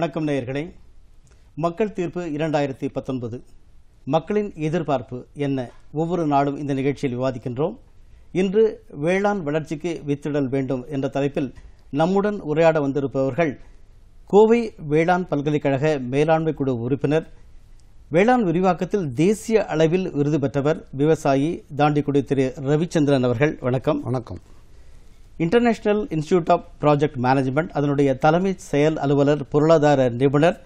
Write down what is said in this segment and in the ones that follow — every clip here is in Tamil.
வணக்கம் நேயர்களே. மக்கள் தீர்ப்பு இரண்டாயிரத்தி பத்தொன்பது. மக்களின் எதிர்பார்ப்பு என்ன? ஒவ்வொரு நாளும் இந்த நிகழ்ச்சியில் விவாதிக்கின்றோம். இன்று வேளாண் வளர்ச்சிக்கு வித்திடல் வேண்டும் என்ற தலைப்பில் நம்முடன் உரையாட வந்திருப்பவர்கள் கோவை வேளாண் பல்கலைக்கழக மேலாண்மை குழு உறுப்பினர் வேளாண் விரிவாக்கத்தில் தேசிய அளவில் விருது பெற்றவர் விவசாயி தாண்டிக்குடி திரு. ரவிச்சந்திரன் அவர்கள். வணக்கம். வணக்கம். International institute of project management அதனுடைய தலைமை செயல் அலுவலர் பொருளாதார நிபுணர்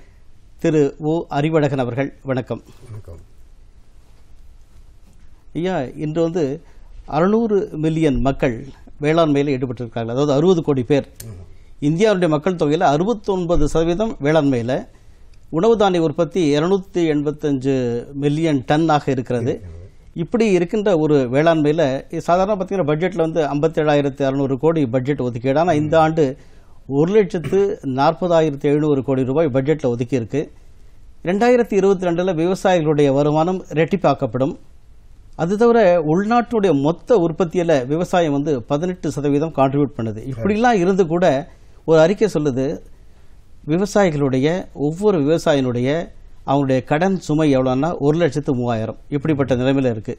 திரு ஓ அறிவழகன் அவர்கள். வணக்கம். வணக்கம். ஐயா இன்று வந்து அறுநூறு மில்லியன் மக்கள் வேளாண்மையில் ஈடுபட்டிருக்கார்கள் அதாவது அறுபது கோடி பேர். இந்தியாவுடைய மக்கள் தொகையில் அறுபத்தொன்பது சதவீதம் வேளாண்மையில். உணவு தானிய உற்பத்தி இருநூத்தி எண்பத்தஞ்சு மில்லியன் டன்னாக இருக்கிறது. இப்படி இருக்கின்ற ஒரு வேளாண்மையில் சாதாரண பார்த்தீங்கன்னா பட்ஜெட்டில் வந்து ஐம்பத்தேழாயிரத்து அறநூறு கோடி பட்ஜெட் ஒதுக்கீடு. ஆனால் இந்த ஆண்டு ஒரு லட்சத்து நாற்பதாயிரத்தி எழுநூறு கோடி ரூபாய் பட்ஜெட்டில் ஒதுக்கியிருக்கு. ரெண்டாயிரத்தி இருபத்தி ரெண்டில் விவசாயிகளுடைய வருமானம் ரெட்டிப்பாக்கப்படும் அது தவிர உள்நாட்டுடைய மொத்த உற்பத்தியில் விவசாயம் வந்து பதினெட்டு சதவீதம் கான்ட்ரிபியூட் பண்ணுது. இப்படிலாம் இருந்து கூட ஒரு அறிக்கை சொல்லுது விவசாயிகளுடைய ஒவ்வொரு விவசாயினுடைய அவங்களுடைய கடன் சுமை எவ்வளோன்னா ஒரு லட்சத்து மூவாயிரம். இப்படிப்பட்ட நிலைமையில் இருக்கு.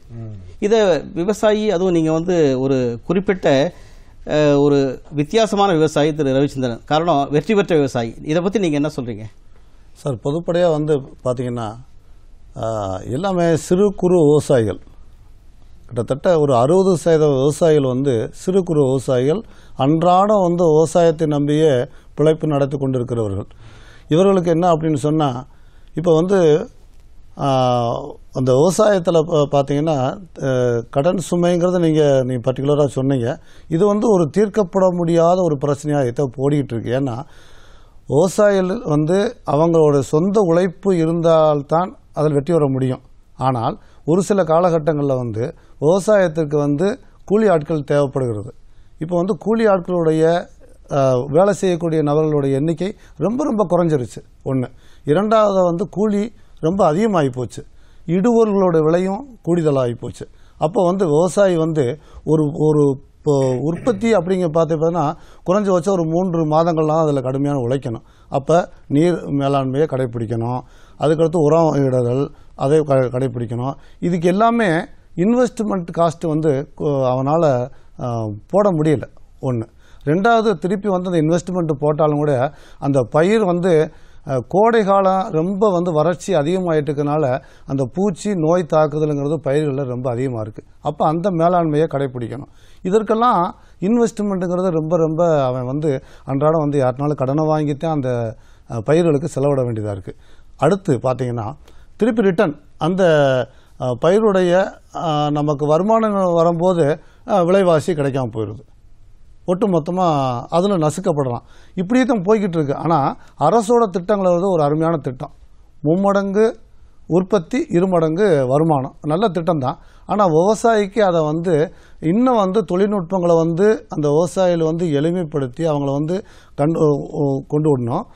இதை விவசாயி அதுவும் நீங்கள் வந்து ஒரு குறிப்பிட்ட ஒரு வித்தியாசமான விவசாயி திரு. ரவிச்சந்திரன். காரணம் வெற்றி பெற்ற விவசாயி. இதை பற்றி நீங்கள் என்ன சொல்கிறீங்க சார் பொதுப்படையாக வந்து பார்த்தீங்கன்னா எல்லாமே சிறு குறு விவசாயிகள். கிட்டத்தட்ட ஒரு அறுபது சதவீத விவசாயிகள் வந்து சிறு குறு விவசாயிகள் அன்றாடம் வந்து விவசாயத்தை நம்பியே பிழைப்பு நடத்தி கொண்டிருக்கிறவர்கள். இவர்களுக்கு என்ன அப்படின்னு சொன்னால் இப்போ வந்து அந்த விவசாயத்தில் பார்த்தீங்கன்னா கடன் சுமைங்கிறத நீங்கள் நீங்கள் பர்டிகுலராக சொன்னீங்க. இது வந்து ஒரு தீர்க்கப்பட முடியாத ஒரு பிரச்சனையாக இப்போ ஓடிக்கிட்டு இருக்கு ஏன்னா விவசாயிகள் வந்து அவங்களோட சொந்த உழைப்பு இருந்தால்தான் அதில் வெற்றி வர முடியும். ஆனால் ஒரு சில காலகட்டங்களில் வந்து விவசாயத்திற்கு வந்து கூலி ஆட்கள் தேவைப்படுகிறது. இப்போ வந்து கூலி ஆட்களுடைய வேலை செய்யக்கூடிய நபர்களுடைய எண்ணிக்கை ரொம்ப ரொம்ப குறைஞ்சிருச்சு. ஒன்று இரண்டாவது வந்து கூலி ரொம்ப அதிகமாகி போச்சு. இடுபொருள்களோட விலையும் கூடுதலாகி போச்சு. அப்போ வந்து விவசாயி வந்து ஒரு ஒரு இப்போ உற்பத்தி அப்படிங்க பார்த்து பார்த்தீங்கன்னா குறைஞ்சபட்சம் ஒரு மூன்று மாதங்கள்லாம் அதில் கடுமையான உழைக்கணும். அப்போ நீர் மேலாண்மையை கடைப்பிடிக்கணும் அதுக்கடுத்து உரம் இடுதல் அதை க- கடைப்பிடிக்கணும் இதுக்கு எல்லாமே இன்வெஸ்ட்மெண்ட் காஸ்ட்டு வந்து அவனால் போட முடியல. ஒன்று ரெண்டாவது திருப்பி வந்து அந்த இன்வெஸ்ட்மெண்ட்டு போட்டாலும் கூட அந்த பயிர் வந்து கோடை காலம் ரொம்ப வந்து வறட்சி அதிகமாயிட்டு இருக்கனால அந்த பூச்சி நோய் தாக்குதலுங்கிறது பயிர்களில் ரொம்ப அதிகமாக இருக்குது அப்போ அந்த மேலாண்மையை கடைப்பிடிக்கணும். இதற்கெல்லாம் இன்வெஸ்ட்மெண்ட்டுங்கிறது ரொம்ப ரொம்ப அவன் வந்து அன்றாடம் வந்து யாருனாலும் கடனை வாங்கித்தான் அந்த பயிர்களுக்கு செலவிட வேண்டியதாக இருக்குது அடுத்து பார்த்தீங்கன்னா திருப்பி ரிட்டர்ன் அந்த பயிருடைய நமக்கு வருமானங்கள் வரும்போது விலைவாசி கிடைக்காம போயிடுது ஒட்டு மொத்தமாக அதில் நசுக்கப்படுறான். இப்படியே தான் போய்கிட்டு இருக்கு. ஆனால் அரசோட திட்டங்கள் வந்து ஒரு அருமையான திட்டம். மும்மடங்கு உற்பத்தி இருமடங்கு வருமானம். நல்ல திட்டம் தான் ஆனால் விவசாயிக்கு அதை வந்து இன்னும் வந்து தொழில்நுட்பங்களை வந்து அந்த விவசாயிகள் வந்து எளிமைப்படுத்தி அவங்கள வந்து கண்டு கொண்டு விடணும்.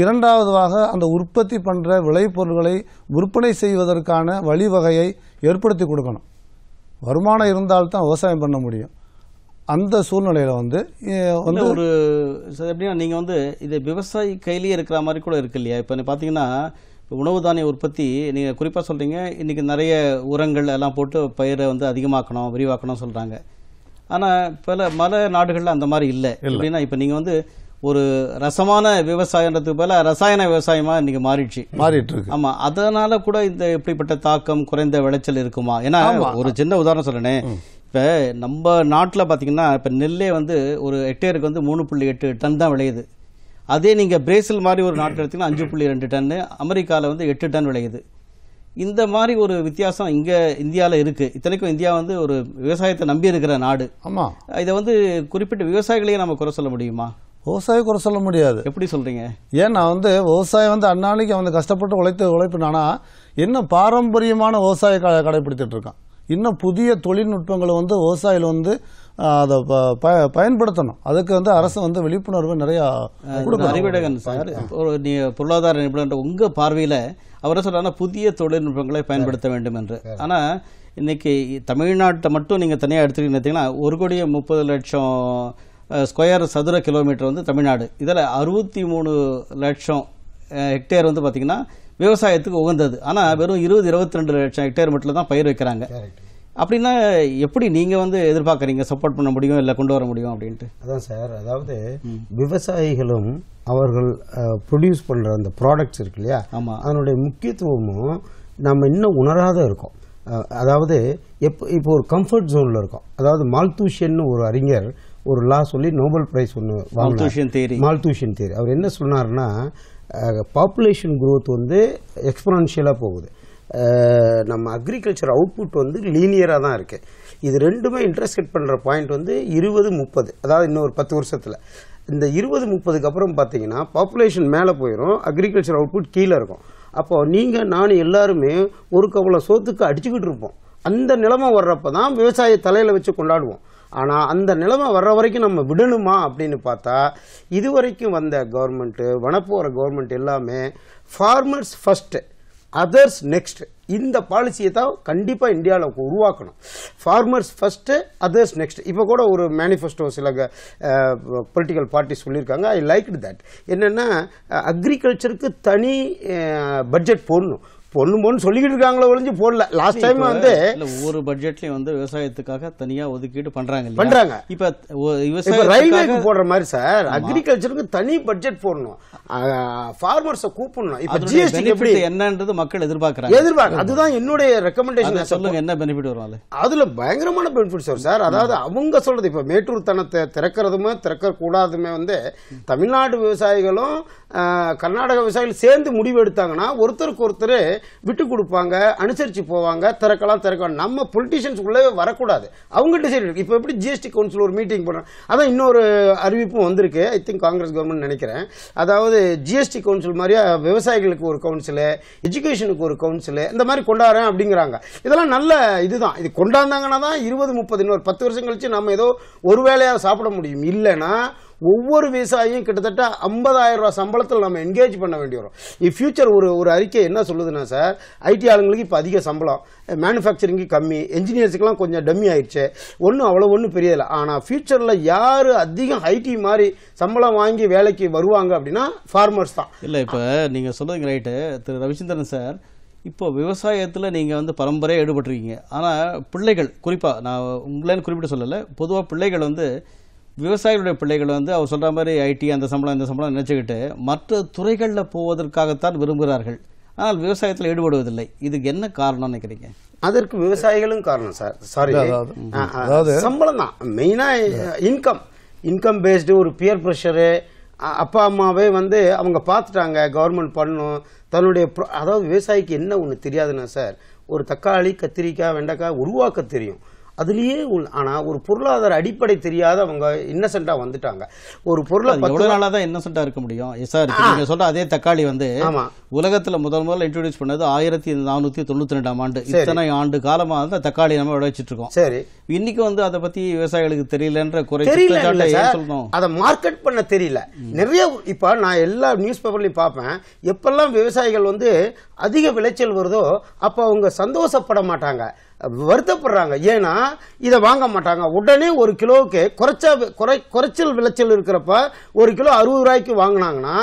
இரண்டாவதாக அந்த உற்பத்தி பண்ணுற விளைபொருள்களை விற்பனை செய்வதற்கான வழிவகையை ஏற்படுத்தி கொடுக்கணும். வருமானம் இருந்தால்தான் விவசாயம் பண்ண முடியும். அந்த சூழ்நிலையில வந்து வந்து ஒரு சரி, எப்படின்னா நீங்கள் வந்து இது விவசாயி கையிலேயே இருக்கிற மாதிரி கூட இருக்கு இல்லையா? இப்போ பார்த்தீங்கன்னா உணவு தானிய உற்பத்தி நீங்கள் குறிப்பாக சொல்கிறீங்க இன்றைக்கி நிறைய உரங்கள் எல்லாம் போட்டு பயிரை வந்து அதிகமாக்கணும் விரிவாக்கணும் சொல்கிறாங்க ஆனால் பல மல நாடுகளில் அந்த மாதிரி இல்லை. எப்படின்னா இப்போ நீங்கள் வந்து ஒரு ரசமான விவசாயன்றதுக்கு பதிலா ரசாயன விவசாயமாக இன்றைக்கி மாறிடுச்சு. மாறிட்டு இருக்கு ஆமா அதனால கூட இந்த இப்படிப்பட்ட தாக்கம் குறைந்த விளைச்சல் இருக்குமா? ஏன்னா ஒரு சின்ன உதாரணம் சொல்றேனே. இப்ப நம்ம நாட்டுல பாத்தீங்கன்னா இப்ப நெல்லே வந்து ஒரு ஹெக்டேருக்கு வந்து மூணு புள்ளி எட்டு டன் தான் விளையுது. அதே நீங்க பிரேசில் மாதிரி ஒரு நாட்டு எடுத்தீங்கன்னா அஞ்சு புள்ளி ரெண்டு டன்னு அமெரிக்கால வந்து எட்டு டன் விளையுது. இந்த மாதிரி ஒரு வித்தியாசம் இங்க இந்தியால இருக்கு. இத்தனைக்கும் இந்தியா வந்து ஒரு விவசாயத்தை நம்பி இருக்கிற நாடு. ஆமா. இதை வந்து குறிப்பிட்ட விவசாயிகளையே நம்ம குறை சொல்ல முடியுமா? விவசாயி குறை சொல்ல முடியாது. எப்படி சொல்றீங்க? ஏன்னா வந்து விவசாயம் வந்து அன்னான்னைக்கு அவன் கஷ்டப்பட்டு உழைத்து உழைப்புனானா இன்னும் பாரம்பரியமான விவசாய கடைபிடித்துட்டு இருக்கான். இன்னும் புதிய தொழில்நுட்பங்களை வந்து விவசாயிகள் வந்து அதை ப- பயன்படுத்தணும். அதுக்கு வந்து அரசு வந்து விழிப்புணர்வு நிறையா அறிவிடகன் சார் ஒரு நீ பொருளாதார நிபுணர் உங்க பார்வையில அவர் சொல்றாருன்னா புதிய தொழில்நுட்பங்களை பயன்படுத்த வேண்டும் என்று. ஆனா இன்னைக்கு தமிழ்நாட்டை மட்டும் நீங்க தனியா எடுத்துக்கிட்டீங்கன்னா ஒரு கோடியே முப்பது லட்சம் ஸ்கொயர் சதுர கிலோமீட்டர் வந்து தமிழ்நாடு. இதில் அறுபத்தி மூணு லட்சம் ஹெக்டேர் வந்து பார்த்தீங்கன்னா விவசாயத்துக்கு உகந்தது. ஆனால் வெறும் இருபது இருபத்தி ரெண்டு லட்சம் ஹெக்டேர் மட்டும் தான் பயிர் வைக்கிறாங்க. அப்படின்னா எப்படி நீங்கள் வந்து எதிர்பார்க்குறீங்க? சப்போர்ட் பண்ண முடியும் இல்லை கொண்டு வர முடியும் அப்படின்ட்டு? அதான் சார். அதாவது விவசாயிகளும் அவர்கள் ப்ரொடியூஸ் பண்ற அந்த ப்ராடக்ட்ஸ் இருக்கு இல்லையா? ஆமாம் அதனுடைய முக்கியத்துவமும் நம்ம இன்னும் உணராத இருக்கோம். அதாவது எப்போ இப்போ ஒரு கம்ஃபர்ட் ஜோன்ல இருக்கோம். அதாவது மால்தூஷியன் ஒரு அறிஞர் ஒரு லா சொல்லி நோபல் பிரைஸ் ஒன்று Malthusian theory. மால்தூஷியன் தேரி அவர் என்ன சொன்னார்னா பாப்புலேஷன் க்ரோத் வந்து எக்ஸ்பனான்ஷியலாக போகுது. நம்ம அக்ரிகல்ச்சர் அவுட்புட் வந்து லீனியராக தான் இருக்குது இது ரெண்டுமே இன்ட்ரெஸ்ட் பண்ணுற பாயிண்ட் வந்து இருபது முப்பது. அதாவது இன்னொரு பத்து வருஷத்தில். இந்த இருபது முப்பதுக்கு அப்புறம் பார்த்தீங்கன்னா பாப்புலேஷன் மேலே போயிடும் அக்ரிகல்ச்சர் அவுட்புட் கீழே இருக்கும். அப்போ நீங்கள் நான் எல்லாருமே ஒரு கவலை சோத்துக்கு அடிச்சுக்கிட்டு இருப்போம். அந்த நிலமை வர்றப்ப தான் விவசாய தலையில் வச்சு கொண்டாடுவோம். ஆனால் அந்த நிலைமை வர்ற வரைக்கும் நம்ம விடணுமா அப்படின்னு பார்த்தா இதுவரைக்கும் வந்த கவர்மெண்ட்டு வனப்போகிற கவர்மெண்ட் எல்லாமே ஃபார்மர்ஸ் ஃபஸ்ட்டு அதர்ஸ் நெக்ஸ்ட் இந்த பாலிசியை தான் கண்டிப்பாக இந்தியாவில் உருவாக்கணும். ஃபார்மர்ஸ் ஃபஸ்ட்டு அதர்ஸ் நெக்ஸ்ட் இப்போ கூட ஒரு மேனிஃபெஸ்டோ சில பொலிட்டிக்கல் பார்ட்டி சொல்லியிருக்காங்க. ஐ லைக் தட் என்னென்னா அக்ரிகல்ச்சருக்கு தனி பட்ஜெட் போடணும். பொண்ணுமோன்னு சொல்லிக்கிட்டு இருக்காங்களோ ஒழிஞ்சு போடல. லாஸ்ட் டைம் வந்து ஒவ்வொரு பட்ஜெட்லயும் வந்து விவசாயத்துக்காக தனியா ஒதுக்கீடு பண்றாங்க? பண்றாங்க. இப்ப ரயில்வேக்கு போடுற மாதிரி சார் அக்ரிகல்ச்சருக்கு தனி பட்ஜெட் போடணும். ஃபார்மர்ஸை கூப்பிடணும். இப்ப ஜிஎஸ்டி எப்படி? என்னன்றது மக்கள் எதிர்பார்க்கறாங்க. எதிர்பார்க்க அதுதான் என்னுடைய ரெக்கமெண்டேஷன் சொல்லுங்க என்ன பெனிஃபிட் வரும் அதுல? பயங்கரமான பெனிஃபிட்ஸ் வரும் சார் அதாவது அவங்க சொல்றது இப்ப மேட்டூர் தனத்தை திறக்கிறதுமே திறக்க கூடாதுமே வந்து தமிழ்நாடு விவசாயிகளும் கர்நாடக விவசாயிகள் சேர்ந்து முடிவு எடுத்தாங்கன்னா ஒருத்தருக்கு ஒருத்தர் விட்டு கொடுப்பாங்க அனுசரித்து போவாங்க திறக்கலாம் திறக்கலாம். நம்ம பொலிட்டிஷியன்ஸ் உள்ளவே வரக்கூடாது. அவங்க டிசைட் இப்போ எப்படி ஜிஎஸ்டி கவுன்சில் ஒரு மீட்டிங் பண்ணுறோம் அதான் இன்னொரு அறிவிப்பும் வந்திருக்கு. ஐ திங்க் காங்கிரஸ் கவர்மெண்ட் நினைக்கிறேன். அதாவது ஜிஎஸ்டி கவுன்சில் மாதிரியா விவசாயிகளுக்கு ஒரு கவுன்சிலு எஜுகேஷனுக்கு ஒரு கவுன்சிலு இந்த மாதிரி கொண்டாடுறேன் அப்படிங்கிறாங்க. இதெல்லாம் நல்ல இதுதான். இது கொண்டாந்தாங்கன்னா தான் இருபது முப்பது இன்னொரு பத்து வருஷம் கழிச்சு நம்ம ஏதோ ஒரு வேலையாக சாப்பிட முடியும். இல்லைன்னா ஒவ்வொரு விவசாயியும் கிட்டத்தட்ட ஐம்பதாயிரம் ரூபா சம்பளத்தில் நம்ம என்கேஜ் பண்ண வேண்டி வரும். ஃபியூச்சர் ஒரு ஒரு அறிக்கை என்ன சொல்லுதுன்னா சார் ஐடி ஆளுங்களுக்கு இப்போ அதிக சம்பளம். மேனுஃபேக்சரிங்கு கம்மி என்ஜினியர்ஸுக்கெல்லாம் கொஞ்சம் டம்மி ஆயிடுச்சு. ஒன்றும் அவ்வளோ ஒன்றும் பெரியதில்லை ஆனால் ஃபியூச்சரில் யார் அதிகம் ஐடி மாதிரி சம்பளம் வாங்கி வேலைக்கு வருவாங்க அப்படின்னா ஃபார்மர்ஸ் தான். இல்லை இப்போ நீங்கள் சொல்லுங்க ரைட்டு திரு. ரவிச்சந்திரன் சார் இப்போ விவசாயத்தில் நீங்கள் வந்து பரம்பரையாக ஈடுபட்டிருக்கீங்க. ஆனால் பிள்ளைகள் குறிப்பாக நான் உங்களேன்னு குறிப்பிட்டு சொல்லலை பொதுவாக பிள்ளைகள் வந்து விவசாயிகளுடைய பிள்ளைகள் வந்து அவர் சொல்ற மாதிரி ஐடி அந்த சம்பளம் இந்த சம்பளம் நினைச்சுக்கிட்டு மற்ற துறைகளில் போவதற்காகத்தான் விரும்புகிறார்கள். ஆனால் விவசாயத்தில் ஈடுபடுவதில்லை. இதுக்கு என்ன காரணம் நினைக்கிறீங்க? அதற்கு விவசாயிகளும் காரணம் சார் சாரி சம்பளம் தான். மெயினா இன்கம் இன்கம் பேஸ்டு ஒரு பியர் ப்ரெஷரு அப்பா அம்மாவே வந்து அவங்க பார்த்துட்டாங்க கவர்மெண்ட் பண்ணும் தன்னுடைய அதாவது விவசாயிக்கு என்ன ஒன்று தெரியாதுன்னா சார் ஒரு தக்காளி கத்திரிக்காய் வெண்டைக்காய் உருவாக்க தெரியும். அதுலயே உள்- ஆனா ஒரு பொருளாதார அடிப்படை தெரியாத அவங்க இன்னசென்ட்டா வந்துட்டாங்க. ஒரு பொருளை அது பத்து எவ்வளவு நாளா தான் இருக்க முடியும்? சார் இப்போ நீங்க சொல்ற அதே தக்காளி வந்து ஆமா. உலகத்துல முதல் முதல்ல இன்ட்ரோடியூஸ் பண்ணது ஆயிரத்தி நானூத்தி தொண்ணூத்தி ரெண்டாம் ஆண்டு இத்தனை ஆண்டு காலமா வந்து தக்காளி நம்ம விளைவிச்சிட்டு இருக்கோம். சரி. இன்னைக்கு வந்து அதை பத்தி விவசாயிகளுக்கு தெரியலன்ற குறை தெரியல அதை மார்க்கெட் பண்ண தெரியல. நிறைய இப்ப நான் எல்லா நியூஸ் பேப்பர்லயும் பார்ப்பேன். எப்பெல்லாம் விவசாயிகள் வந்து அதிக விளைச்சல் வருதோ அப்ப அவங்க சந்தோஷப்பட மாட்டாங்க. வருத்தப்படுறாங்க. ஏன்னா இதை வாங்க மாட்டாங்க. உடனே ஒரு கிலோவுக்கு குறைச்ச குறை குறைச்சல் விளைச்சல் இருக்கிறப்ப ஒரு கிலோ அறுபது ரூபாய்க்கு வாங்கினாங்கன்னா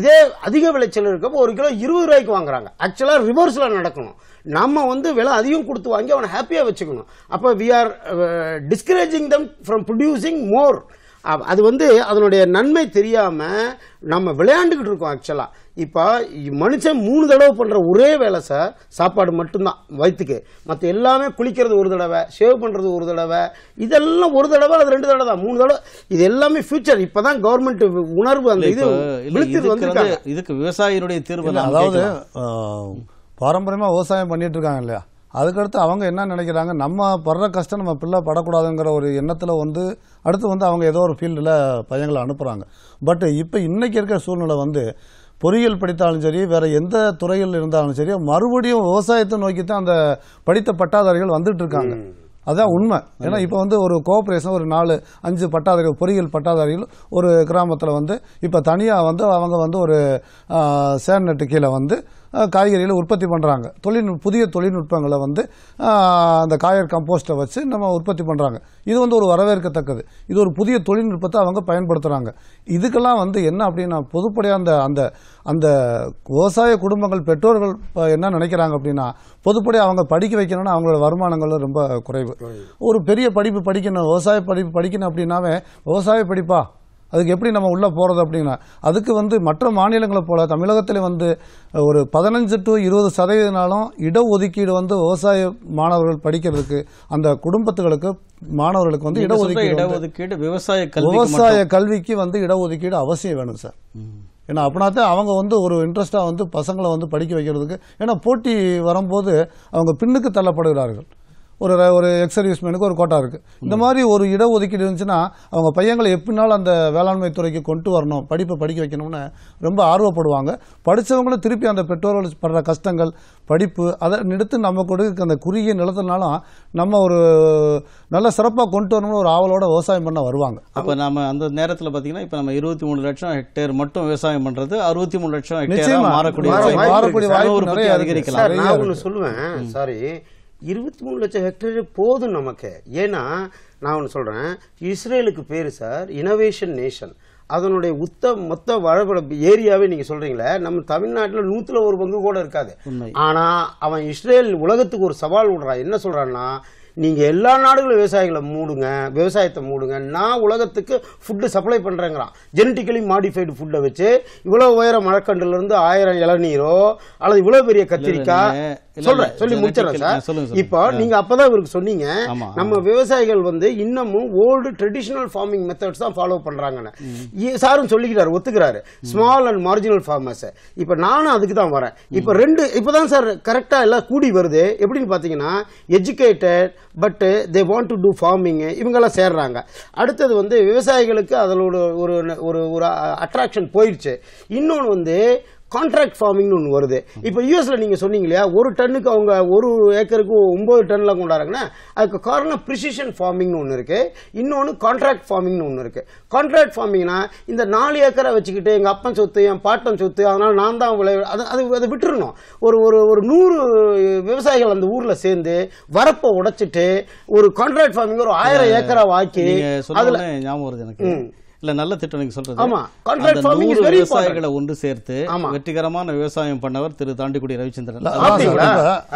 இதே அதிக விளைச்சல் இருக்கப்போ ஒரு கிலோ இருபது ரூபாய்க்கு வாங்குறாங்க. ஆக்சுவலாக ரிவர்ஸில் நடக்கணும். நம்ம வந்து விலை அதிகம் கொடுத்து வாங்கி அவனை ஹாப்பியாக வச்சுக்கணும். அப்போ we are discouraging them from producing more அது வந்து அதனுடைய நன்மை தெரியாம நம்ம விளையாண்டுக்கிட்டு இருக்கோம் ஆக்சுவலா இப்போ மனுஷன் மூணு தடவை பண்ற ஒரே வேலை சார் சாப்பாடு மட்டும்தான் வயிற்றுக்கு மற்ற எல்லாமே குளிக்கிறது ஒரு தடவை ஷேவ் பண்றது ஒரு தடவை. இதெல்லாம் ஒரு தடவை அது ரெண்டு தடவை தான். மூணு தடவை இது எல்லாமே ஃபியூச்சர் இப்பதான் கவர்மெண்ட் உணர்வு அந்த இது இப்போ வந்திருக்காங்க வந்து இதுக்கு விவசாயினுடைய தீர்வு அதாவது கேட்கலாம். ஆஹ், பாரம்பரியமா விவசாயம் பண்ணிட்டு இருக்காங்க இல்லையா? அதுக்கடுத்து அவங்க என்ன நினைக்கிறாங்க? நம்ம படுற கஷ்டம் நம்ம பிள்ளை படக்கூடாதுங்கிற ஒரு எண்ணத்துல வந்து அடுத்து வந்து அவங்க ஏதோ ஒரு ஃபீல்டில் பையங்களை அனுப்புறாங்க. பட் இப்போ இன்னைக்கு இருக்கிற சூழ்நிலை வந்து பொறியியல் படித்தாலும் சரி வேற எந்த துறையில் இருந்தாலும் சரி மறுபடியும் விவசாயத்தை நோக்கி தான் அந்த படித்த பட்டாதாரிகள் வந்துட்டு இருக்காங்க. அதான் உண்மை. ஏன்னா இப்போ வந்து ஒரு கோஆபரேஷன் ஒரு நாலு அஞ்சு பட்டாதாரிகள் பொறியியல் பட்டாதாரிகள் ஒரு கிராமத்தில் வந்து இப்போ தனியாக வந்து அவங்க வந்து ஒரு சேர் நெட்டு கீழே வந்து காய்கறிகளை உற்பத்தி பண்ணுறாங்க தொழில்நுட்ப புதிய தொழில்நுட்பங்களை வந்து அந்த காயர் கம்போஸ்ட்டை வச்சு நம்ம உற்பத்தி பண்ணுறாங்க இது வந்து ஒரு வரவேற்கத்தக்கது. இது ஒரு புதிய தொழில்நுட்பத்தை அவங்க பயன்படுத்துகிறாங்க இதுக்கெல்லாம் வந்து என்ன அப்படின்னா பொதுப்படையாக அந்த அந்த அந்த விவசாய குடும்பங்கள் பெற்றோர்கள் இப்ப என்ன நினைக்கிறாங்க அப்படின்னா பொதுப்படையாக அவங்க படிக்க வைக்கணும்னா அவங்களோட வருமானங்கள் ரொம்ப குறைவு. ஒரு பெரிய படிப்பு படிக்கணும் விவசாய படிப்பு படிக்கணும் அப்படின்னாவே விவசாய படிப்பா? அதுக்கு எப்படி நம்ம உள்ளே போகிறது அப்படின்னா அதுக்கு வந்து மற்ற மாநிலங்களை போல தமிழகத்தில் வந்து ஒரு பதினஞ்சு டு இருபது சதவீதனாலும் இடஒதுக்கீடு வந்து விவசாய மாணவர்கள் படிக்கிறதுக்கு அந்த குடும்பத்துகளுக்கு மாணவர்களுக்கு வந்து இடஒதுக்கீடு இடஒதுக்கீடு விவசாய விவசாய கல்விக்கு வந்து இடஒதுக்கீடு அவசியம் வேணும் சார். ஏன்னா அப்படின்னா தான் அவங்க வந்து ஒரு இன்ட்ரெஸ்டாக வந்து பசங்களை வந்து படிக்க வைக்கிறதுக்கு ஏன்னா போட்டி வரும்போது அவங்க பின்னுக்கு தள்ளப்படுகிறார்கள். ஒரு ஒரு எக்ஸ் சர்வீஸ்மேனுக்கு ஒரு கோட்டா இருக்கு இந்த மாதிரி ஒரு இடஒதுக்கீடு இருந்துச்சுன்னா அவங்க பையங்களை எப்படினாலும் அந்த வேளாண்மை துறைக்கு கொண்டு வரணும் படிப்பை படிக்க வைக்கணும்னு ரொம்ப ஆர்வப்படுவாங்க படிச்சவங்களும் திருப்பி அந்த பெற்றோர்கள் படுற கஷ்டங்கள் படிப்பு அதை நிறுத்து நம்ம கொடுக்க அந்த குறுகிய நிலத்தினாலும் நம்ம ஒரு நல்ல சிறப்பாக கொண்டு வரணும்னு ஒரு ஆவலோட விவசாயம் பண்ண வருவாங்க அப்ப நாம அந்த நேரத்துல பாத்தீங்கன்னா இப்ப நம்ம இருபத்தி மூணு லட்சம் ஹெக்டேர் மட்டும் விவசாயம் பண்றது அறுபத்தி மூணு லட்சம் ஹெக்டேரா. மாறக்கூடிய மாறக்கூடிய இருக்கு. வாய்ப்பு நிறைய. அதிகரிக்கலாம் நான். ஒன்று சொல்லுவேன் சாரி இருபத்தி மூணு லட்சம் ஹெக்டேர் போதும் நமக்கு. ஏன்னா நான் ஒன்று சொல்கிறேன் இஸ்ரேலுக்கு பேர் சார் இனோவேஷன் நேஷன் அதனுடைய உத்த மொத்த வளவள ஏரியாவே நீங்கள் சொல்கிறீங்களே நம்ம தமிழ்நாட்டில் நூற்றுல ஒரு பங்கு கூட இருக்காது. ஆனால் அவன் இஸ்ரேல் உலகத்துக்கு ஒரு சவால் விடுறான். என்ன சொல்கிறான்னா நீங்கள் எல்லா நாடுகளும் விவசாயிகளை மூடுங்க விவசாயத்தை மூடுங்க. நான் உலகத்துக்கு ஃபுட்டு சப்ளை பண்ணுறேங்கிறான் ஜெனட்டிக்கலி மாடிஃபைடு ஃபுட்டை வச்சு இவ்வளோ உயர மரக்கண்டுல இருந்து ஆயிரம் இளநீரோ அல்லது இவ்வளோ பெரிய கத்திரிக்காய் சொல்றேன். சொல்லி முடிச்சிடறேன் சார். இப்போ நீங்க அப்பதான் இவருக்கு சொன்னீங்க. நம்ம விவசாயிகள் வந்து இன்னமும் ஓல்டு ட்ரெடிஷனல் ஃபார்மிங் மெத்தட்ஸ் தான் ஃபாலோ பண்றாங்கன்னு. சாரும் சொல்லிக்கிறாரு ஒத்துக்கிறாரு. ஸ்மால் அண்ட் மார்ஜினல் ஃபார்மர்ஸ் இப்ப நானும் அதுக்கு தான் வரேன். இப்ப ரெண்டு இப்பதான் சார் கரெக்டா எல்லாம் கூடி வருது. எப்படின்னு பாத்தீங்கன்னா educated but they want to do farming இவங்கெல்லாம் சேர்றாங்க. அடுத்தது வந்து விவசாயிகளுக்கு அதில் ஒரு ஒரு ஒரு ஒரு அட்ராக்ஷன் போயிடுச்சு இன்னொன்று வந்து கான்ட்ராக்ட் ஃபார்மிங்னு ஒன்று வருது. இப்போ யூஎஸ்ல நீங்க சொன்னீங்க இல்லையா ஒரு டன்னுக்கு அவங்க ஒரு ஏக்கருக்கு ஒன்பது டன்லாம் கொண்டாடுறாங்கன்னா அதுக்கு காரணம் ப்ரிசிஷன் ஃபார்மிங்னு ஒன்று இருக்கு. இன்னொன்று கான்ட்ராக்ட் ஃபார்மிங்னு ஒன்று இருக்கு. கான்ட்ராக்ட் ஃபார்மிங்னா இந்த நாலு ஏக்கரை வச்சுக்கிட்டு எங்க அப்பன் சொத்து என் பாட்டன் சொத்து அதனால நான் தான் விளை அது அது அதை விட்டுறணும். ஒரு ஒரு ஒரு நூறு விவசாயிகள் அந்த ஊர்ல சேர்ந்து வரப்பை உடைச்சிட்டு ஒரு கான்ட்ராக்ட் ஃபார்மிங் ஒரு ஆயிரம் ஏக்கரா வாக்கி அதுல ஞாபகம் வருது எனக்கு. இல்ல நல்ல திட்டம் நீங்க சொல்றது. விவசாயிகளை ஒன்று சேர்த்து. வெற்றிகரமான விவசாயம் பண்ணவர் திரு தாண்டிக்குடி ரவிச்சந்திரன்.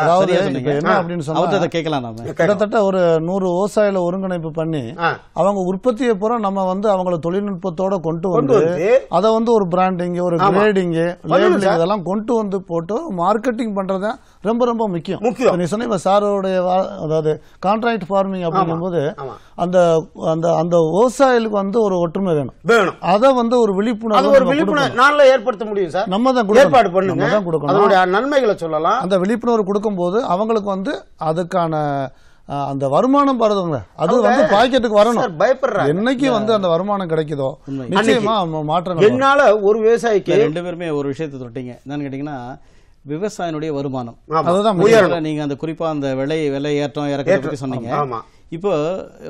அதாவது கேட்கலாம் நாம. கிட்டத்தட்ட ஒரு நூறு விவசாயில ஒருங்கிணைப்பு பண்ணி. அவங்க உற்பத்தியை பூரா நம்ம வந்து அவங்கள தொழில்நுட்பத்தோட கொண்டு வந்து அதை வந்து ஒரு பிராண்டிங் ஒரு. Grading labelling. இதெல்லாம் கொண்டு வந்து போட்டு மார்க்கெட்டிங் பண்றது ரொம்ப ரொம்ப முக்கியம். நீ சொன்ன சாரோடைய அதாவது கான்ட்ராக்ட் ஃபார்மிங் அப்படிங்கும்போது. அந்த அந்த அந்த விவசாயிகளுக்கு வந்து ஒரு ஒற்றுமை வேணும். வேணும். அதை வந்து ஒரு அது விழிப்புணர்வு ஒரு நம்ம விழிப்புணர்வு. நாள்ல ஏற்படுத்த முடியும் சார். நம்ம தான். ஏற்பாடு பண்ணுங்க. நம்ம தான் கொடுக்கணும். அதனுடைய நன்மைகளை சொல்லலாம். அந்த விழிப்புணர்வு கொடுக்கும்போது அவங்களுக்கு வந்து அதுக்கான அந்த வருமானம் வருதுங்க. அது வந்து பாக்கெட்டுக்கு வரணும். சார், பயப்படுறாங்க. என்னைக்கு வந்து அந்த வருமானம் கிடைக்குதோ நிச்சயமா ம- மாற்றங்கள் வரும். என்னால ஒரு விவசாயிக்கு ரெண்டு பேருமே ஒரு விஷயத்தை தொட்டீங்க. என்னன்னு கேட்டீங்கன்னா விவசாயினுடைய வருமானம். அதுதான் நீங்க அந்த குறிப்பா அந்த விலை விலை ஏற்றம் இறக்கத்தை பத்தி சொன்னீங்க. ஆமா. இப்போ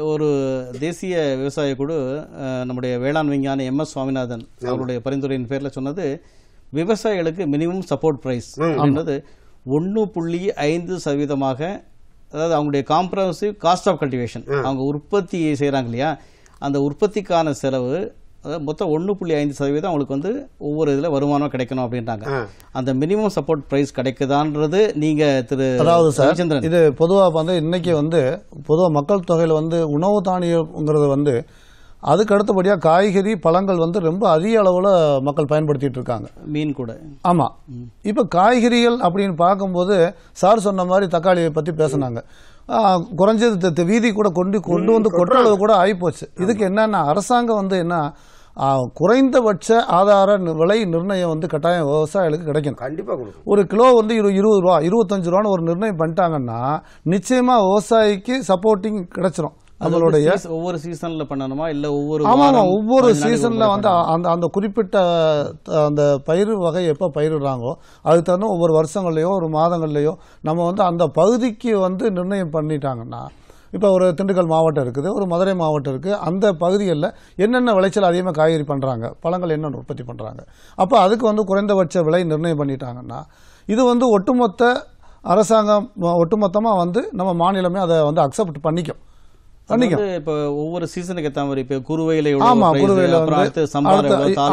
ஒரு தேசிய விவசாய குழு நம்முடைய வேளாண் விஞ்ஞானி எம் எஸ் சுவாமிநாதன் அவருடைய பரிந்துரையின் பேர்ல சொன்னது விவசாயிகளுக்கு மினிமம் சப்போர்ட் பிரைஸ் அப்படின்றது ஒன்று புள்ளி ஐந்து சதவீதமாக அதாவது அவங்களுடைய காம்ப்ரஹென்சிவ் காஸ்ட் ஆஃப் கல்டிவேஷன் அவங்க உற்பத்தி செய்றாங்க இல்லையா? அந்த உற்பத்திக்கான செலவு அதாவது மொத்தம் ஒன்று புள்ளி ஐந்து சதவீதம் அவங்களுக்கு வந்து ஒவ்வொரு இதில் வருமானம் கிடைக்கணும் அப்படின்றாங்க. அந்த மினிமம் சப்போர்ட் பிரைஸ் கிடைக்குதான்றது நீங்க திரு அதாவது சார் இது பொதுவா வந்து இன்னைக்கு வந்து பொதுவா மக்கள் தொகையில வந்து உணவு தானியங்கிறது வந்து அதுக்கு அடுத்தபடியா காய்கறி பழங்கள் வந்து ரொம்ப அதிக அளவுல மக்கள் பயன்படுத்திட்டு இருக்காங்க. மீன் கூட. ஆமா. இப்ப காய்கறிகள் அப்படின்னு பார்க்கும்போது சார் சொன்ன மாதிரி தக்காளியை பத்தி பேசுனாங்க. குறைஞ்சது வீதி கூட கொண்டு கொண்டு வந்து கொட்டுற அளவு கூட ஆயிப்போச்சு. இதுக்கு என்னன்னா அரசாங்கம் வந்து என்ன குறைந்தபட்ச ஆதார விலை நிர்ணயம் வந்து கட்டாயம் விவசாயிகளுக்கு கிடைக்கணும். கண்டிப்பா கொடுக்கும் ஒரு கிலோ வந்து இரு இருபது ரூபா இருபத்தஞ்சு ரூபான்னு ஒரு நிர்ணயம் பண்ணிட்டாங்கன்னா நிச்சயமா விவசாயிக்கு சப்போர்ட்டிங் கிடைச்சிரும். நம்மளுடைய ஒவ்வொரு சீசன்ல பண்ணணுமா? இல்ல ஒவ்வொரு ஆமா ஆமா வாரம், ஒவ்வொரு சீசன்ல வந்து அந்த அந்த குறிப்பிட்ட அந்த பயிர் வகை எப்ப பயிரிடுறாங்களோ அதுக்கு தகுந்த ஒவ்வொரு வருஷங்கள்லயோ ஒரு மாதங்கள்லயோ நம்ம வந்து அந்த பகுதிக்கு வந்து நிர்ணயம் பண்ணிட்டாங்கன்னா இப்போ ஒரு திண்டுக்கல் மாவட்டம் இருக்குது ஒரு மதுரை மாவட்டம் இருக்குது அந்த பகுதிகளில் என்னென்ன விளைச்சல் அதிகமாக காய்கறி பண்ணுறாங்க பழங்கள் என்னென்ன உற்பத்தி பண்ணுறாங்க அப்போ அதுக்கு வந்து குறைந்தபட்ச விலை நிர்ணயம் பண்ணிட்டாங்கன்னா இது வந்து ஒட்டுமொத்த அரசாங்கம் ஒட்டுமொத்தமாக வந்து நம்ம மாநிலமே அதை வந்து அக்செப்ட் பண்ணிக்கும். இப்போ ஒவ்வொரு சீசனுக்கு ஏத்த மாதிரி இப்போ குறுவையில ஆமா, குறுவையில வந்து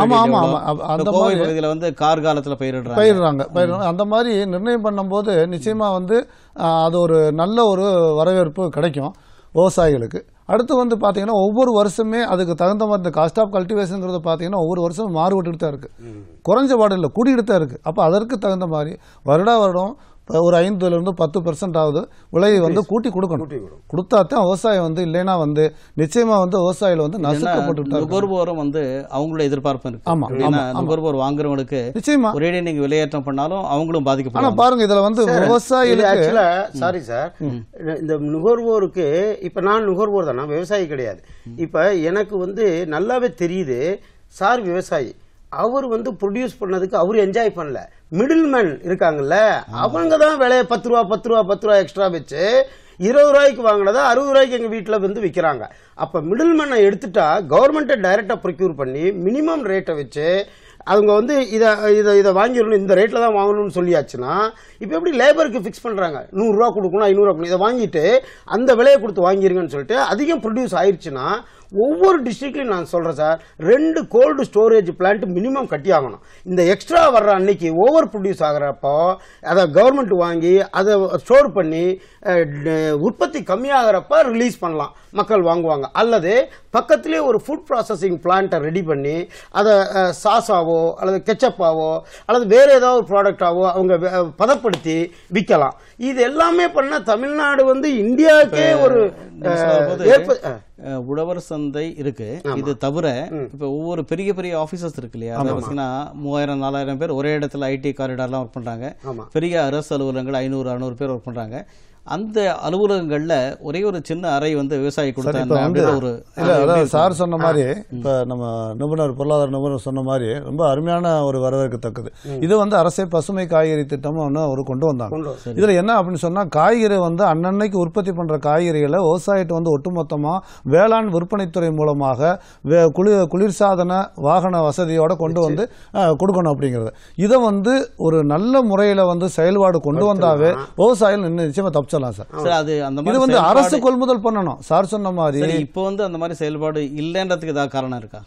ஆமா, ஆமா. ஆமா. அந்த மாதிரி- பகுதியில வந்து கார் காலத்துல பயிரிடுறாங்க. பயிரிடுறாங்க பயிரிடுறாங்க. அந்த மாதிரி நிர்ணயம் பண்ணும்போது நிச்சயமா வந்து அது ஒரு நல்ல ஒரு வரவேற்பு கிடைக்கும் விவசாயிகளுக்கு. அடுத்து வந்து பார்த்தீங்கன்னா ஒவ்வொரு வருஷமே அதுக்கு தகுந்த மாதிரி இந்த காஸ்ட் ஆஃப் கல்டிவேஷனுங்கிறது பார்த்தீங்கன்னா ஒவ்வொரு வருஷமும் மாறுபட்டுட்டு தான் இருக்கு. குறைஞ்ச பாடு இல்லை கூடிட்டு தான் இருக்கு. அப்போ அதற்கு தகுந்த மாதிரி வருடா வருடம் ஒரு ஐந்துல இருந்து பத்து பெர்சென்ட் ஆகுது. விலையை வந்து கூட்டி கொடுக்கணும். கொடுத்தா தான் விவசாயம் வந்து இல்லைன்னா வந்து நிச்சயமா வந்து விவசாயிகள் வந்து நசுக்கப்பட்டு. நுகர்வோரும் வந்து அவங்களோட எதிர்பார்ப்பு இருக்கு. ஆமா. நுகர்வோர் வாங்குறவங்களுக்கு நிச்சயமா. ஒரேடியே நீங்க விலையேற்றம் பண்ணாலும் அவங்களும் ஆனா பாதிக்கப்படுவாங்க பாருங்க இதுல வந்து விவசாயிகளுக்கு ஆக்சுவலா சாரி. சார் இந்த நுகர்வோருக்கு இப்ப நான் நுகர்வோர் தான் நான் விவசாயி கிடையாது. இப்ப எனக்கு வந்து நல்லாவே தெரியுது சார் விவசாயி. அவர் வந்து ப்ரொடியூஸ் பண்ணதுக்கு அவர் என்ஜாய் பண்ணல. மிடில் மேன் இருக்காங்கல்ல அவங்க தான் விலையை பத்து ரூபா பத்து ரூபா பத்து ரூபா எக்ஸ்ட்ரா வச்சு இருபது ரூபாய்க்கு வாங்கினதை அறுபது ரூபாய்க்கு எங்கள் வீட்டில் வந்து விற்கிறாங்க அப்போ மிடில் மேனை எடுத்துட்டா கவர்மெண்ட்டை டைரெக்டாக ப்ரொக்யூர் பண்ணி மினிமம் ரேட்டை வச்சு அவங்க வந்து இதை இதை இதை வாங்கிடணும் இந்த ரேட்டில் தான் வாங்கணும்னு சொல்லியாச்சுன்னா இப்போ எப்படி லேபருக்கு ஃபிக்ஸ் பண்ணுறாங்க நூறுரூவா கொடுக்கணும் ஐநூறுரூவா கொடுக்கணும் இதை வாங்கிட்டு அந்த விலையை கொடுத்து வாங்கிருங்கன்னு சொல்லிட்டு அதிகம் ப்ரொடியூஸ் ஆயிடுச்சுன்னா ஒவ்வொரு டிஸ்ட்ரிக்ட்லையும் நான் சொல்கிறேன் சார் ரெண்டு கோல்டு ஸ்டோரேஜ் பிளான்ட் மினிமம் கட்டி ஆகணும் இந்த எக்ஸ்ட்ரா வர்ற அன்னைக்கு ஓவர் ப்ரொடியூஸ் ஆகிறப்போ அதை கவர்மெண்ட் வாங்கி அதை ஸ்டோர் பண்ணி உற்பத்தி கம்மியாகிறப்ப ரிலீஸ் பண்ணலாம். மக்கள் வாங்குவாங்க. அல்லது பக்கத்திலே ஒரு ஃபுட் ப்ராசஸிங் பிளான்ட்டை ரெடி பண்ணி அதை சாஸாவோ அல்லது கெச்சப்பாவோ அல்லது வேற ஏதாவது ப்ராடக்டாவோ அவங்க பதப்படுத்தி விற்கலாம். இது எல்லாமே பண்ண தமிழ்நாடு வந்து இந்தியாவுக்கே ஒரு உழவர் சந்தை இருக்கு. இது தவிர இப்ப ஒவ்வொரு பெரிய பெரிய ஆபீசர்ஸ் இருக்கு இல்லையா? அதாவது பாத்தீங்கன்னா மூவாயிரம் நாலாயிரம் பேர் ஒரே இடத்துல ஐடி காரிடார்லாம் ஒர்க் பண்றாங்க. பெரிய அரசு அலுவலகங்கள் ஐநூறு அறுநூறு பேர் ஒர்க் பண்றாங்க. அந்த அலுவலகங்கள்ல ஒரே ஒரு சின்ன அறை வந்து விவசாயி கொடுத்தாங்க ஒரு இல்ல சார் சொன்ன மாதிரி இப்ப நம்ம நிபுணர் பொருளாதார நிபுணர் சொன்ன மாதிரி ரொம்ப அருமையான ஒரு வரவேற்கத்தக்கது இது வந்து அரசே பசுமை காய்கறி திட்டம் ஒன்று அவர் கொண்டு வந்தாங்க. இதுல என்ன அப்படின்னு சொன்னா காய்கறி வந்து அன்னன்னைக்கு உற்பத்தி பண்ற காய்கறிகளை விவசாயிட்ட வந்து ஒட்டுமொத்தமா வேளாண் விற்பனைத்துறை மூலமாக வே- குளிர் குளிர்சாதன வாகன வசதியோட கொண்டு வந்து கொடுக்கணும் அப்படிங்கிறது. இதை வந்து ஒரு நல்ல முறையில வந்து செயல்பாடு கொண்டு வந்தாவே விவசாயிகள் இன்னும் நிச்சயமா தப்பிச்சிடலாம் சார். சரி, அது அந்த இது மாதிரி வந்து அரசு கொள்முதல் பண்ணணும். சார் சொன்ன மாதிரி சரி இப்போ வந்து அந்த மாதிரி செயல்பாடு இல்லைன்றதுக்கு ஏதாவது காரணம் இருக்கா?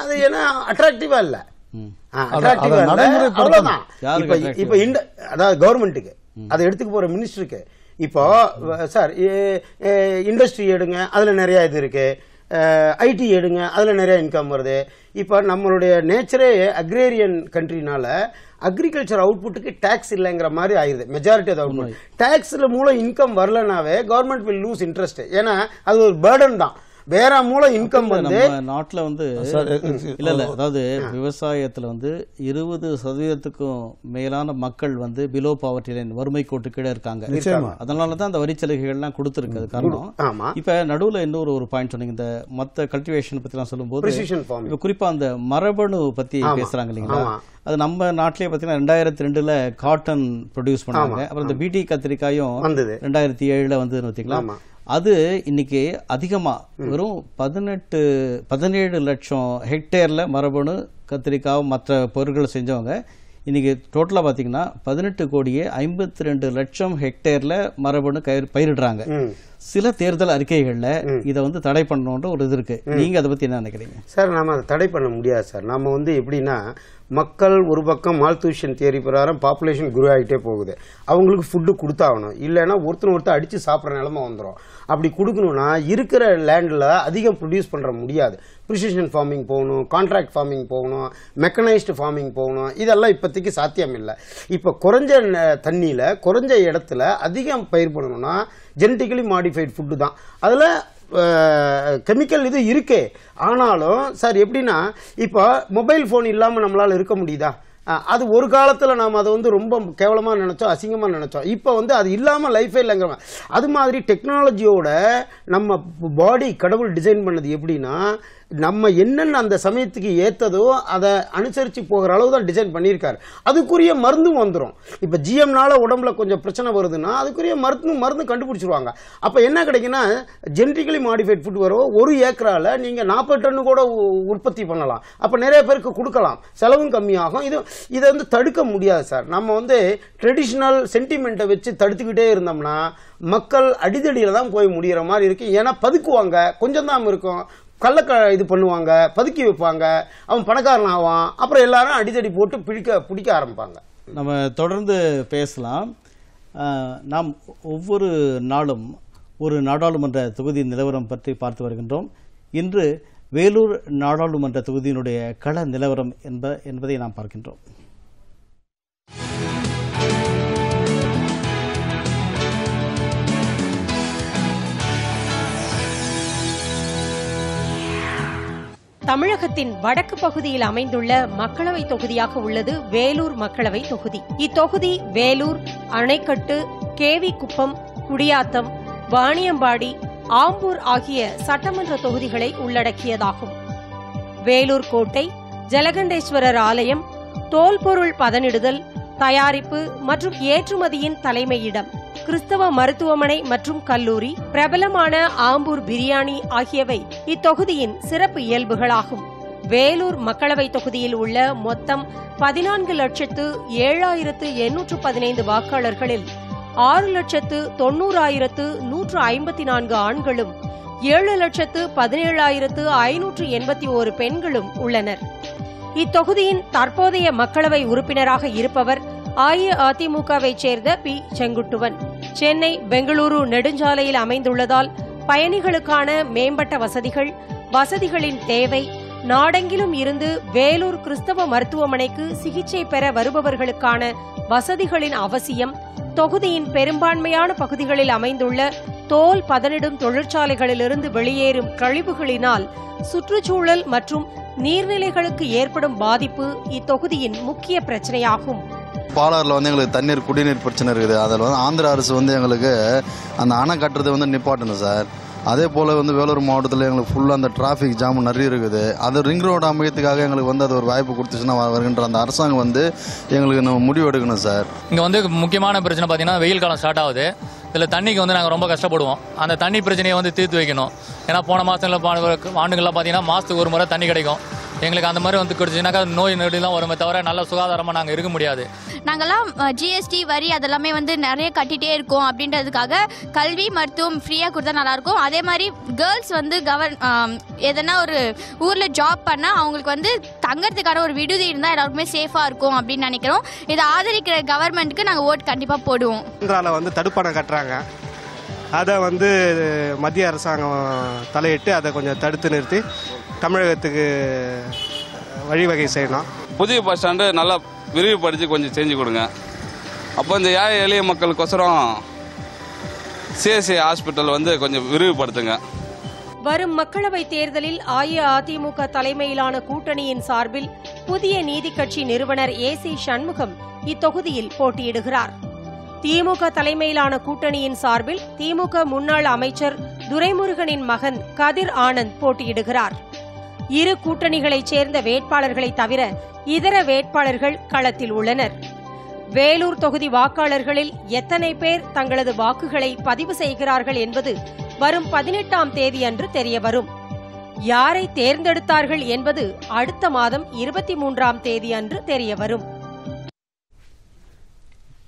அது ஏன்னா அட்ராக்டிவா இல்ல. அட்ராக்டிவா. அவ்வளவுதான். இப்ப இந்த அதாவது கவர்மெண்ட்டுக்கு அதை எடுத்துக்க போற மினிஸ்டருக்கு இப்போ சார் இண்டஸ்ட்ரி எடுங்க அதுல நிறைய இது இருக்கு. ஐடி எடுங்க அதுல நிறைய இன்கம் வருது. இப்போ நம்மளுடைய நேச்சரே அக்ரேரியன் கண்ட்ரினால அக்ரிகல்ச்சர் அவுட்புட்டுக்கு டேக்ஸ் இல்லைங்கிற மாதிரி ஆயிருது. மெஜாரிட்டி ஆஃப் அவுட்புட் டேக்ஸ்ல மூலம் இன்கம் வரலனாவே கவர்மெண்ட் வில் லூஸ் இன்ட்ரெஸ்ட் ஏன்னா அது ஒரு பேர்டன் தான். வேற மூலம் இன்கம் வந்து நம்ம நாட்டுல வந்து இல்ல இல்ல. அதாவது விவசாயத்துல வந்து இருபது சதவீதத்துக்கும் மேலான மக்கள் வந்து பிலோ பாவர்ட்டி லைன் வறுமை கோட்டு கீழே இருக்காங்க. நிச்சயமா. அதனால தான் அந்த வரி சலுகைகள்லாம் கொடுத்துருக்கு அது காரணம். இப்ப நடுவுல இன்னொரு ஒரு பாயிண்ட் சொன்னீங்க. இந்த மத்த கல்டிவேஷன் பத்திலாம் சொல்லும்போது precision farming. இப்ப குறிப்பா அந்த மரபணு பத்தி பேசுறாங்க இல்லைங்களா. அது நம்ம நாட்டிலேயே பாத்தீங்கன்னா ரெண்டாயிரத்தி ரெண்டுல காட்டன் ப்ரொடியூஸ் பண்ணாங்க. அப்புறம் இந்த பிடி கத்திரிக்காயும் வந்தது. ரெண்டாயிரத்தி ஏழுல வந்து பார்த்தீங்களா. அது இன்னைக்கு அதிகமா வெறும் பதினெட்டு பதினேழு லட்சம் ஹெக்டேர்ல மரபணு கத்திரிக்காய் மற்ற பொருட்களை செஞ்சவங்க இன்னைக்கு டோட்டலா பாத்தீங்கன்னா பதினெட்டு கோடியே ஐம்பத்தி ரெண்டு லட்சம் ஹெக்டேர்ல மரபணு கயிறு பயிரிடுறாங்க. சில தேர்தல் அறிக்கைகள்ல இதை வந்து தடை பண்ணணுன்ற ஒரு இது இருக்கு. நீங்க அதை பத்தி என்ன நினைக்கிறீங்க? சார் நாம அதை தடை பண்ண முடியாது சார். நம்ம வந்து எப்படின்னா மக்கள் ஒரு பக்கம் மால்தூஷன் தியரி பிரகாரம் பாப்புலேஷன் குரோ ஆகிட்டே போகுது. அவங்களுக்கு ஃபுட்டு கொடுத்தாகணும். இல்லைன்னா ஒருத்தர் ஒருத்தர் அடித்து சாப்பிட்ற நிலமை வந்துடும் அப்படி கொடுக்கணும்னா இருக்கிற லேண்டில் அதிகம் ப்ரொடியூஸ் பண்ணுற முடியாது. ப்ரிசிஷன் ஃபார்மிங் போகணும் கான்ட்ராக்ட் ஃபார்மிங் போகணும் மெக்கனைஸ்டு ஃபார்மிங் போகணும். இதெல்லாம் இப்போதைக்கு சாத்தியம் இல்லை இப்போ குறைஞ்ச தண்ணியில் குறைஞ்ச இடத்துல அதிகம் பயிர் பண்ணணும்னா ஜெனட்டிக்கலி மாடிஃபைட் ஃபுட்டு தான். அதில் கெமிக்கல் இது இருக்கே. ஆனாலும் சார் எப்படின்னா இப்போ மொபைல் ஃபோன் இல்லாமல் நம்மளால் இருக்க முடியுதா? அது ஒரு காலத்தில் நாம் அதை வந்து ரொம்ப கேவலமாக நினச்சோம் அசிங்கமாக நினச்சோம். இப்போ வந்து அது இல்லாமல் லைஃபே இல்லைங்கிறவங்க அது மாதிரி டெக்னாலஜியோட நம்ம பாடி கடவுள் டிசைன் பண்ணது எப்படின்னா நம்ம என்னென்ன அந்த சமயத்துக்கு ஏத்ததோ அதை அனுசரித்து போகிற அளவு தான் டிசைன் பண்ணியிருக்காரு. அதுக்குரிய மருந்தும் வந்துடும் இப்போ ஜிஎம்னால உடம்புல கொஞ்சம் பிரச்சனை வருதுன்னா அதுக்குரிய மருந்து மருந்து கண்டுபிடிச்சிருவாங்க. அப்போ என்ன கிடைக்குன்னா ஜெனட்டிக்கலி மாடிஃபைட் ஃபுட் வரும். ஒரு ஏக்கரால் நீங்கள் நாற்பது டன்னு கூட உ- உற்பத்தி பண்ணலாம். அப்போ நிறைய பேருக்கு கொடுக்கலாம். செலவும் கம்மியாகும். இது இதை வந்து தடுக்க முடியாது சார். நம்ம வந்து ட்ரெடிஷ்னல் சென்டிமெண்ட்டை வச்சு தடுத்துக்கிட்டே இருந்தோம்னா மக்கள் அடிதடியில் தான் போய் முடிகிற மாதிரி இருக்கு. ஏன்னா பதுக்குவாங்க. கொஞ்சம் தான் இருக்கும். கள்ளக்க இது பண்ணுவாங்க பதுக்கி வைப்பாங்க அவன் பணக்காரன் ஆவான் அப்புறம் எல்லாரும் அடிதடி போட்டு பிடிக்க பிடிக்க ஆரம்பிப்பாங்க. நம்ம தொடர்ந்து பேசலாம். நாம் ஒவ்வொரு நாளும் ஒரு நாடாளுமன்ற தொகுதி நிலவரம் பற்றி பார்த்து வருகின்றோம். இன்று வேலூர் நாடாளுமன்ற தொகுதியினுடைய கள நிலவரம் என்ப என்பதை நாம் பார்க்கின்றோம். தமிழகத்தின் வடக்கு பகுதியில் அமைந்துள்ள மக்களவை தொகுதியாக உள்ளது வேலூர் மக்களவை தொகுதி. இத்தொகுதி வேலூர் அணைக்கட்டு கேவி குப்பம் குடியாத்தம் வாணியம்பாடி ஆம்பூர் ஆகிய சட்டமன்ற தொகுதிகளை உள்ளடக்கியதாகும். வேலூர் கோட்டை ஜலகண்டேஸ்வரர் ஆலயம் தோல்பொருள் பதனிடுதல் தயாரிப்பு மற்றும் ஏற்றுமதியின் தலைமையிடம். கிறிஸ்தவ மருத்துவமனை மற்றும் கல்லூரி பிரபலமான ஆம்பூர் பிரியாணி ஆகியவை இத்தொகுதியின் சிறப்பு இயல்புகளாகும். வேலூர் மக்களவை தொகுதியில் உள்ள மொத்தம் பதினான்கு லட்சத்து ஏழாயிரத்து எண்ணூற்று பதினைந்து வாக்காளர்களில் ஆறு லட்சத்து தொண்ணூறாயிரத்து நூற்று ஐம்பத்தி நான்கு ஆண்களும் ஏழு லட்சத்து பதினேழாயிரத்து ஐநூற்று எண்பத்தி ஓரு பெண்களும் உள்ளனர். இத்தொகுதியின் தற்போதைய மக்களவை உறுப்பினராக இருப்பவர் அஇஅதிமுகவைச் சேர்ந்த பி. செங்குட்டுவன். சென்னை பெங்களூரு நெடுஞ்சாலையில் அமைந்துள்ளதால் பயணிகளுக்கான மேம்பட்ட வசதிகள் வசதிகளின் தேவை. நாடெங்கிலும் இருந்து வேலூர் கிறிஸ்தவ மருத்துவமனைக்கு சிகிச்சை பெற வருபவர்களுக்கான வசதிகளின் அவசியம் தொகுதியின் பெரும்பான்மையான பகுதிகளில் அமைந்துள்ள தோல் பதனிடும் தொழிற்சாலைகளிலிருந்து வெளியேறும் கழிவுகளினால் சுற்றுச்சூழல் மற்றும் நீர்நிலைகளுக்கு ஏற்படும் பாதிப்பு இத்தொகுதியின் முக்கிய பிரச்சனையாகும். பாலாறில் வந்து எங்களுக்கு தண்ணீர் குடிநீர் பிரச்சனை இருக்குது. அதில் வந்து ஆந்திர அரசு வந்து எங்களுக்கு அந்த அணை கட்டுறதை வந்து நிப்பாட்டணும் சார். அதே போல் வந்து வேலூர் மாவட்டத்தில் எங்களுக்கு ஃபுல்லாக அந்த டிராஃபிக் ஜாம் நிறைய இருக்குது. அது ரிங் ரோடு அமையத்துக்காக எங்களுக்கு வந்து அது ஒரு வாய்ப்பு கொடுத்துச்சுன்னா வருகின்ற அந்த அரசாங்கம் வந்து எங்களுக்கு நம்ம முடிவு எடுக்கணும் சார். இங்கே வந்து முக்கியமான பிரச்சனை பார்த்தீங்கன்னா வெயில் காலம் ஸ்டார்ட் ஆகுது. இதில் தண்ணிக்கு வந்து நாங்கள் ரொம்ப கஷ்டப்படுவோம். அந்த தண்ணி பிரச்சனையை வந்து தீர்த்து வைக்கணும். ஏன்னா போன மாதங்களில் ஆண்டுகள்லாம் பார்த்தீங்கன்னா மாதத்துக்கு ஒரு முறை தண்ணி கிடைக்கும். எங்களுக்கு அந்த மாதிரி வந்து கிடைச்சுனாக்கா நோய் நொடிலாம் வருமே தவிர நல்ல சுகாதாரமாக நாங்கள் இருக்க முடியாது. நாங்கெல்லாம் ஜிஎஸ்டி வரி அதெல்லாமே வந்து நிறைய கட்டிட்டே இருக்கோம் அப்படின்றதுக்காக கல்வி மருத்துவம் ஃப்ரீயாக கொடுத்தா நல்லாயிருக்கும். அதே மாதிரி கேர்ள்ஸ் வந்து கவர் எதனா ஒரு ஊரில் ஜாப் பண்ணால் அவங்களுக்கு வந்து தங்கறதுக்கான ஒரு விடுதி இருந்தால் எல்லாருக்குமே சேஃபாக இருக்கும் அப்படின்னு நினைக்கிறோம். இதை ஆதரிக்கிற கவர்மெண்ட்டுக்கு நாங்கள் ஓட் கண்டிப்பாக போடுவோம். வந்து தடுப்பணை கட்டுறாங்க. அதை வந்து மத்திய அரசாங்கம் தலையிட்டு அதை கொஞ்சம் தடுத்து நிறுத்தி தமிழகத்துக்கு வழிவகை செய்யணும். புதிய பஸ் ஸ்டாண்டு நல்லா விரிவுபடுத்தி கொஞ்சம் செஞ்சு கொடுங்க. அப்போ இந்த ஏழை எளிய மக்களுக்கோசரம் சிஎஸ்சி ஹாஸ்பிட்டல் வந்து கொஞ்சம் விரிவுபடுத்துங்க. வரும் மக்களவைத் தேர்தலில் அஇஅதிமுக தலைமையிலான கூட்டணியின் சார்பில் புதிய நீதிக் கட்சி நிறுவனர் ஏ சி சண்முகம் இத்தொகுதியில் போட்டியிடுகிறார். திமுக தலைமையிலான கூட்டணியின் சார்பில் திமுக முன்னாள் அமைச்சர் துரைமுருகனின் மகன் கதிர் ஆனந்த் போட்டியிடுகிறார். இரு கூட்டணிகளைச் சேர்ந்த வேட்பாளர்களை தவிர இதர வேட்பாளர்கள் களத்தில் உள்ளனர். வேலூர் தொகுதி வாக்காளர்களில் எத்தனை பேர் தங்களது வாக்குகளை பதிவு செய்கிறார்கள் என்பது வரும் பதினெட்டாம் தேதி அன்று தெரியவரும். யாரை தேர்ந்தெடுத்தார்கள் என்பது அடுத்த மாதம் இருபத்தி மூன்றாம் தேதி அன்று தெரியவரும்.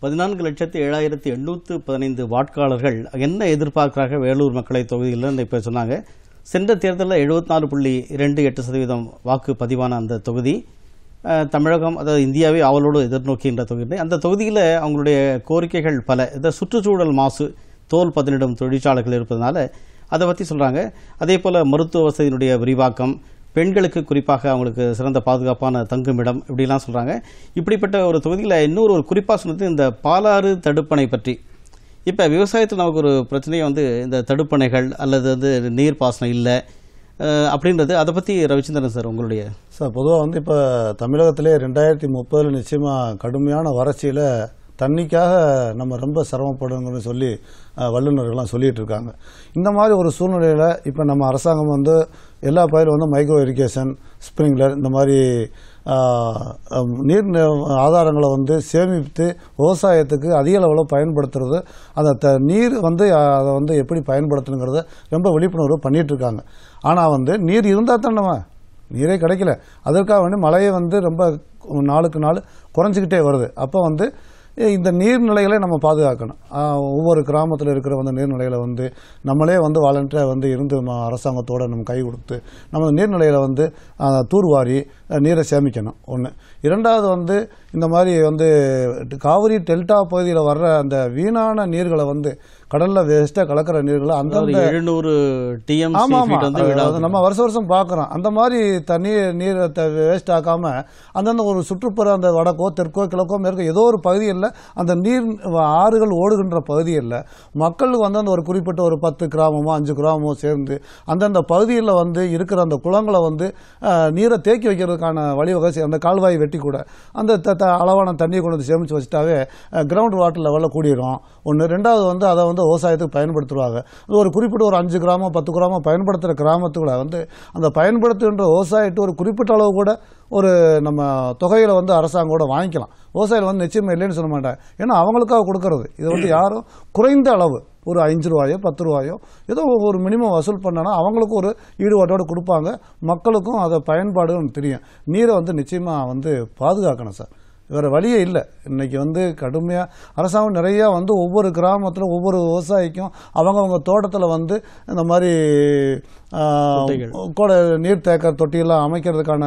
பதினான்கு லட்சத்து ஏழாயிரத்தி எண்ணூற்று பதினைந்து வாக்காளர்கள் என்ன எதிர்பார்க்கிறார்கள் வேலூர் மக்களை தொகுதியில்? இப்போ சொன்னாங்க. சென்ற தேர்தலில் எழுபத்தி நாலு புள்ளி இரண்டு எட்டு சதவீதம் வாக்கு பதிவான அந்த தொகுதி தமிழகம் அதாவது இந்தியாவே அவளோடு எதிர்நோக்கின்ற தொகுதி. அந்த தொகுதியில் அவங்களுடைய கோரிக்கைகள் பல. இந்த சுற்றுச்சூழல் மாசு தோல் பதனிடும் தொழிற்சாலைகள் இருப்பதனால அதை பற்றி சொல்கிறாங்க அதே போல் மருத்துவ வசதியினுடைய விரிவாக்கம் பெண்களுக்கு குறிப்பாக அவங்களுக்கு சிறந்த பாதுகாப்பான தங்குமிடம் இப்படிலாம் சொல்கிறாங்க இப்படிப்பட்ட ஒரு தொகுதியில் இன்னொரு ஒரு குறிப்பாக சொன்னது இந்த பாலாறு தடுப்பணை பற்றி. இப்போ விவசாயத்தில் நமக்கு ஒரு பிரச்சனையை வந்து இந்த தடுப்பணைகள் அல்லது வந்து நீர் பாசனம் இல்லை. அப்படின்றது அதை பற்றி ரவிச்சந்திரன் சார் உங்களுடைய சார் பொதுவாக வந்து இப்போ தமிழகத்திலே ரெண்டாயிரத்தி முப்பதில் நிச்சயமாக கடுமையான வறட்சியில் தண்ணிக்காக நம்ம ரொம்ப சிரமப்படுங்கன்னு சொல்லி வல்லுநர்கள்லாம் சொல்லிட்டு இருக்காங்க இந்த மாதிரி ஒரு சூழ்நிலையில் இப்போ நம்ம அரசாங்கம் வந்து எல்லா பயிரும் வந்து மைக்ரோ இரிகேஷன் ஸ்ப்ரிங்லர் இந்த மாதிரி நீர் ஆதாரங்களை வந்து சேமித்து விவசாயத்துக்கு அதிக அளவில் பயன்படுத்துறது அந்த த நீர் வந்து அதை வந்து எப்படி பயன்படுத்தணுங்கிறத ரொம்ப விழிப்புணர்வு பண்ணிகிட்ருக்காங்க ஆனால் வந்து நீர் இருந்தால் தான் நம்ம? நீரே கிடைக்கல. அதற்காக வேண்டி மழையை வந்து ரொம்ப நாளுக்கு நாள் குறைஞ்சிக்கிட்டே வருது. அப்போ வந்து இந்த நீர்நிலைகளை நம்ம பாதுகாக்கணும். ஒவ்வொரு கிராமத்தில் இருக்கிற வந்து நீர்நிலைகளை வந்து நம்மளே வந்து வாலண்டியராக வந்து இருந்து அரசாங்கத்தோடு நம்ம கை கொடுத்து நம்ம நீர்நிலைகளை வந்து தூர்வாரி நீரை சேமிக்கணும். ஒன்று இரண்டாவது வந்து இந்த மாதிரி வந்து காவிரி டெல்டா பகுதியில் வர்ற அந்த வீணான நீர்களை வந்து கடல்ல வேஸ்ட்டாக கலக்கிற நீர்களை அந்தந்த எழுநூறு டிஎம்சி ஆமா ஆமா ஃபீட் வந்து அது விடாது நம்ம வருஷம் வருஷம் பார்க்குறோம் அந்த மாதிரி தண்ணி நீரை வேஸ்ட் ஆக்காம அந்தந்த ஒரு சுற்றுப்புற அந்த வடக்கோ தெற்கோ கிழக்கோ மேற்கோ ஏதோ ஒரு பகுதியில் அந்த நீர் ஆறுகள் ஓடுகின்ற பகுதியில் மக்களுக்கு வந்து அந்த ஒரு குறிப்பிட்ட ஒரு பத்து கிராமமோ அஞ்சு கிராமமோ சேர்ந்து அந்தந்த பகுதியில் வந்து இருக்கிற அந்த குளங்களை வந்து நீரை தேக்கி வைக்கிறதுக்கான வழிவகை அந்த கால்வாய் வெட்டி கூட அந்த த- அளவான தண்ணியை கொண்டு வந்து சேமித்து வச்சுட்டாவே கிரவுண்ட் வாட்டர் லெவலில் கூடிரும். ஒன்று ரெண்டாவது வந்து அதை வந்து விவசாயத்துக்கு பயன்படுத்துவாங்க. அது ஒரு குறிப்பிட்ட ஒரு அஞ்சு கிராமம் பத்து கிராமம் பயன்படுத்துகிற கிராமத்துக்குள்ள வந்து அந்த பயன்படுத்துகின்ற விவசாயிட்டு ஒரு குறிப்பிட்ட அளவு கூட ஒரு நம்ம தொகையில வந்து அரசாங்கம் கூட வாங்கிக்கலாம். விவசாயிகள் வந்து நிச்சயமா இல்லைன்னு சொல்ல மாட்டேன் ஏன்னா அவங்களுக்காக கொடுக்கறது. இது வந்து யாரும் குறைந்த அளவு ஒரு அஞ்சு ரூபாயோ பத்து ரூபாயோ ஏதோ ஒரு மினிமம் வசூல் பண்ணனா அவங்களுக்கும் ஒரு ஈடுபாட்டோடு கொடுப்பாங்க. மக்களுக்கும் அதை பயன்பாடுன்னு தெரியும். நீரை வந்து நிச்சயமா வந்து பாதுகாக்கணும் சார். வேற வழியே இல்லை. இன்னைக்கு வந்து கடுமையாக அரசாங்கம் நிறையா வந்து ஒவ்வொரு கிராமத்தில் ஒவ்வொரு விவசாயிக்கும் அவங்கவங்க தோட்டத்தில் வந்து இந்த மாதிரி கூட நீர் தேக்க தொட்டியெல்லாம் அமைக்கிறதுக்கான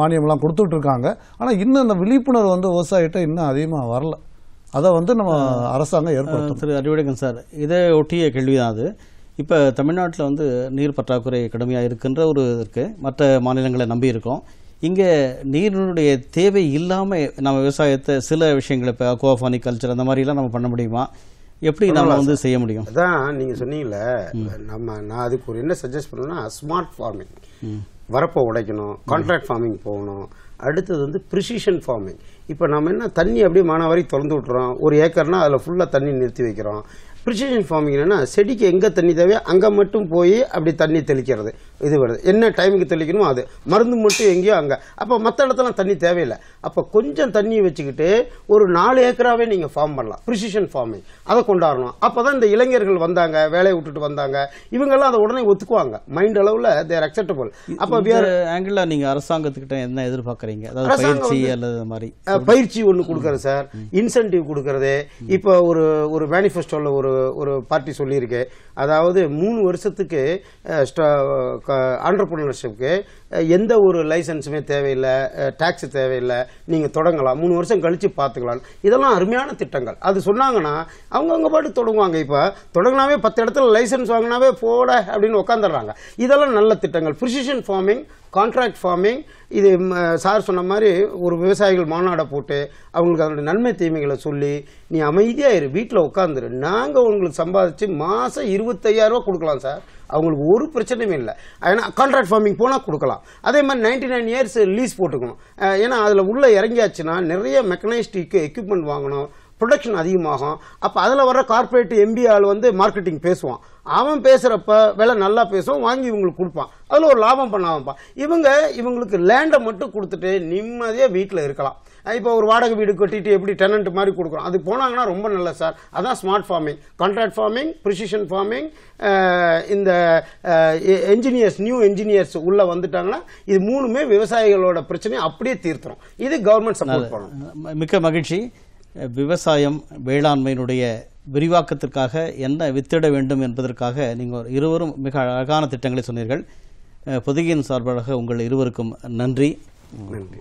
மானியம்லாம் கொடுத்துட்டு இருக்காங்க. ஆனால் இன்னும் இந்த விழிப்புணர்வு வந்து விவசாயிகிட்ட இன்னும் அதிகமாக வரல. அதை வந்து நம்ம அரசாங்கம் ஏற்படுத்தணும் திரு அறிவழகன் சார் இதை ஒட்டிய கேள்விதான் அது. இப்போ தமிழ்நாட்டில் வந்து நீர் பற்றாக்குறை கடுமையாக இருக்கின்ற ஒரு இருக்கு மற்ற மாநிலங்களை நம்பி இருக்கோம். இங்கே நீரினுடைய தேவை இல்லாமல் நம்ம விவசாயத்தை சில விஷயங்களை இப்போ அக்வாஃபானிக் கல்ச்சர் அந்த மாதிரிலாம் நம்ம பண்ண முடியுமா? எப்படி நம்ம வந்து செய்ய முடியும்? அதான் நீங்க சொன்னீங்கல்ல நம்ம நான் அதுக்கு ஒரு என்ன சஜஸ்ட் பண்ணேன்னா ஸ்மார்ட் ஃபார்மிங் வரப்பை உடைக்கணும் கான்ட்ராக்ட் ஃபார்மிங் போகணும். அடுத்தது வந்து ப்ரிசிஷன் ஃபார்மிங் இப்போ நம்ம என்ன தண்ணி அப்படியே மானாவாரி திறந்து விட்டுறோம். ஒரு ஏக்கர்னால் அதில் ஃபுல்லாக தண்ணி நிறுத்தி வைக்கிறோம். ப்ரிசிஷன் ஃபார்மிங் என்னன்னா செடிக்கு எங்கே தண்ணி தேவையோ அங்கே மட்டும் போய் அப்படி தண்ணி தெளிக்கிறது. இது வருது. என்ன டைமுக்கு தெளிக்கணுமோ அது. மருந்து மட்டும் எங்கேயோ அங்கே. அப்போ மற்ற இடத்துலாம் தண்ணி தேவையில்லை. அப்போ கொஞ்சம் தண்ணி வச்சுக்கிட்டு ஒரு நாலு ஏக்கராகவே நீங்கள் ஃபார்ம் பண்ணலாம். ப்ரிசிஷன் ஃபார்மிங் அதை கொண்டாடணும். அப்போ தான் இந்த இளைஞர்கள் வந்தாங்க வேலையை விட்டுட்டு வந்தாங்க. இவங்கெல்லாம் அதை உடனே ஒத்துக்குவாங்க. மைண்ட் அளவில் தேர் அக்செப்டபிள் அப்போ இந்த ஆங்கிளில் நீங்கள் அரசாங்கத்துக்கிட்ட என்ன எதிர்பார்க்குறீங்க? அதாவது பயிற்சி அல்லது மாதிரி. பயிற்சி ஒன்று கொடுக்குறது சார் இன்சென்டிவ் கொடுக்கறது. இப்போ ஒரு ஒரு மேனிஃபெஸ்டோவில் ஒரு ஒரு பார்ட்டி சொல்லியிருக்கு அதாவது மூணு வருஷத்துக்கு ஆண்டர்பிரினர்ஷிப்க்கு எந்த ஒரு லைசன்ஸுமே தேவையில்லை டேக்ஸ் தேவையில்லை. நீங்கள் தொடங்கலாம். மூணு வருஷம் கழித்து பார்த்துக்கலாம். இதெல்லாம் அருமையான திட்டங்கள். அது சொன்னாங்கன்னா அவங்க அவங்க பாட்டு தொடங்குவாங்க. இப்போ தொடங்கினாவே பத்து இடத்துல லைசன்ஸ் வாங்கினாவே போட அப்படின்னு உட்காந்துடுறாங்க இதெல்லாம் நல்ல திட்டங்கள். ப்ரிசிஷன் ஃபார்மிங் கான்ட்ராக்ட் ஃபார்மிங் இது சார் சொன்ன மாதிரி ஒரு விவசாயிகள் மாநாடை போட்டு அவங்களுக்கு அதனுடைய நன்மை தீமைகளை சொல்லி நீ அமைதியாக இரு வீட்டில் உட்காந்துரு நாங்கள் உங்களுக்கு சம்பாதிச்சு மாதம் இருபத்தையாயிரரூவா கொடுக்கலாம் சார். அவங்களுக்கு ஒரு பிரச்சனையும் இல்லை. ஏன்னா கான்ட்ராக்ட் ஃபார்மிங் போனால் கொடுக்கலாம். அதே மாதிரி நைன்டி நைன் இயர்ஸ் லீஸ் போட்டுக்கணும் ஏன்னா அதில் உள்ளே இறங்கியாச்சுன்னா நிறைய மெக்கனைஸ்டு எக்யூப்மெண்ட் வாங்கணும். ப்ரொடக்ஷன் அதிகமாகும். அப்போ அதில் வர கார்ப்பரேட் எம்பி ஆள் வந்து மார்க்கெட்டிங் பேசுவான். அவன் பேசுகிறப்ப விலை நல்லா பேசுவான் வாங்கி இவங்களுக்கு கொடுப்பான். அதில் ஒரு லாபம் பண்ணாமப்பா இவங்க இவங்களுக்கு லேண்டை மட்டும் கொடுத்துட்டு நிம்மதியாக வீட்டில் இருக்கலாம். இப்போ ஒரு வாடகை வீடு கட்டிட்டு எப்படி டெனண்ட் மாதிரி கொடுக்குறோம். அது போனாங்கன்னா ரொம்ப நல்லது சார். அதான் smart farming contract farming precision farming இந்த என்ஜினியர்ஸ் நியூ என்ஜினியர்ஸ் உள்ளே வந்துட்டாங்கன்னா இது மூணுமே விவசாயிகளோட பிரச்சனையை அப்படியே தீர்த்துரும். இது கவர்மெண்ட் சப்போர்ட் பண்ணணும். ம- மிக்க மகிழ்ச்சி. விவசாயம் வேளாண்மையினுடைய விரிவாக்கத்திற்காக என்ன வித்திட வேண்டும் என்பதற்காக நீங்கள் இருவரும் மிக அழகான திட்டங்களை சொன்னீர்கள். பொதுகையின் சார்பாக உங்கள் இருவருக்கும் நன்றி. நன்றி.